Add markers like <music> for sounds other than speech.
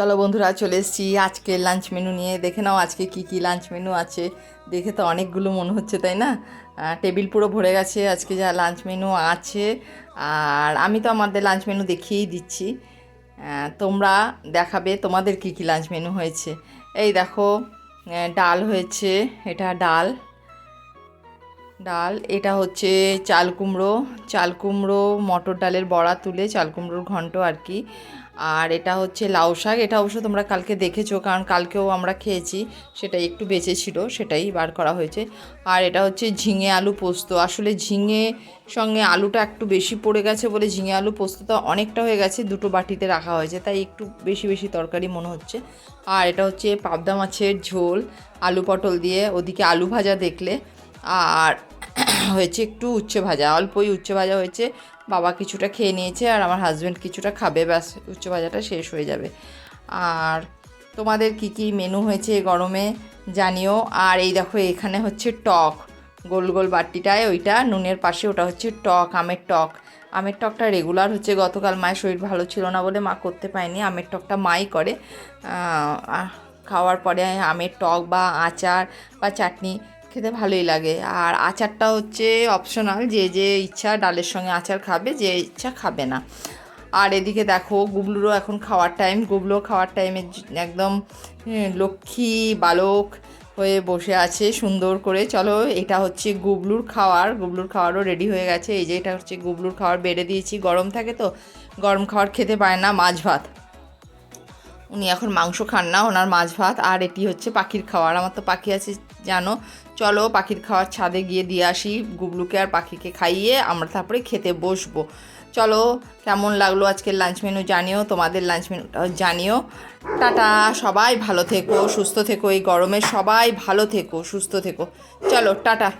চলো বন্ধুরা, চলে এসেছি। আজকে লাঞ্চ মেনু নিয়ে। দেখে নাও আজকে কি কি লাঞ্চ মেনু আছে। দেখে তো অনেকগুলো মনে হচ্ছে, তাই না? টেবিল পুরো ভরে গেছে। আজকে যা লাঞ্চ মেনু আছে। আর আমি তো আমাদের লাঞ্চ মেনু দেখিয়েই দিচ্ছি। তোমরা দেখাবে তোমাদের কি কি লাঞ্চ মেনু হয়েছে। এই দেখো ডাল হয়েছে। এটা ডাল। ডাল, এটা হচ্ছে চাল কুমড়ো। চাল কুমড়ো, মটর ডালের বড়া তুলে চাল কুমড়োর ঘন্ট আর কি। আর এটা হচ্ছে লাউ শাক। এটা অবশ্য তোমরা কালকে দেখেছ, কারণ কালকেও আমরা খেয়েছি সেটা একটু বেঁচে ছিল, সেটাই বার করা হয়েছে। আর এটা হচ্ছে ঝিঙে আলু পোস্ত। আসলে ঝিঙে সঙ্গে আলুটা একটু বেশি পড়ে গেছে বলে ঝিঙে আলু পোস্তটা অনেকটা হয়ে গেছে, দুটো বাটিতে রাখা হয়েছে, তাই একটু বেশি বেশি তরকারি মনে হচ্ছে। আর এটা হচ্ছে পাবদা মাছের ঝোল, আলু পটল দিয়ে, ওদিকে আলু ভাজা দেখলে। আর <clears throat> হয়েছে একটু উচ্ছে ভাজা, অল্পই উচ্ছে ভাজা হয়েছে। বাবা কিছুটা খেয়ে নিয়েছে আর আমার হাজব্যান্ড কিছুটা খাবে, ব্যাস, উচ্ছে ভাজাটা শেষ হয়ে যাবে। আর তোমাদের কি কি মেনু হয়েছে গরমে জানিও। আর এই দেখো, এখানে হচ্ছে টক, গোল গোল বাটিটায় ওইটা, নুনের পাশে ওটা হচ্ছে টক, আমের টক। আমের টকটা রেগুলার হচ্ছে, গতকাল মায়ের শরীর ভালো ছিল না বলে মা করতে পায়নি আমের টকটা মাই করে। খাওয়ার পরে আমের টক বা আচার বা চাটনি খেতে ভালোই লাগে। আর আচারটা হচ্ছে অপশনাল যে যে ইচ্ছা ডালের সঙ্গে আচার খাবে, যে ইচ্ছা খাবে না। আর এদিকে দেখো, গুবলুরও এখন খাওয়ার টাইম গুবলু খাওয়ার টাইমে একদম লক্ষ্মী বালক হয়ে বসে আছে সুন্দর করে। চলো, এটা হচ্ছে গুবলুর খাওয়ার। গুবলুর খাওয়ারও রেডি হয়ে গেছে। এই যে এটা হচ্ছে গুবলুর খাওয়ার। বেড়ে দিয়েছি, গরম থাকে তো, গরম খাওয়ার খেতে পায় না মাছ ভাত। উনি এখন মাংস খান না, ওনার মাছ ভাত, আর এটি হচ্ছে পাখির খাওয়ার। আমার তো পাখি আছে, জানো। চলো পাখির খাওয়ার ছাদে গিয়ে দিয়ে আসি, গুবলুকে আর পাখিকে খাইয়ে আমরা তারপরে খেতে বসবো। চলো, কেমন লাগল আজকের লাঞ্চ মেনু জানিও, তোমাদের লাঞ্চ মেনুটাও জানিও। টাটা, সবাই ভালো থেকো, সুস্থ থেকো, এই গরমে সবাই ভালো থেকো, সুস্থ থেকো। চলো, টাটা।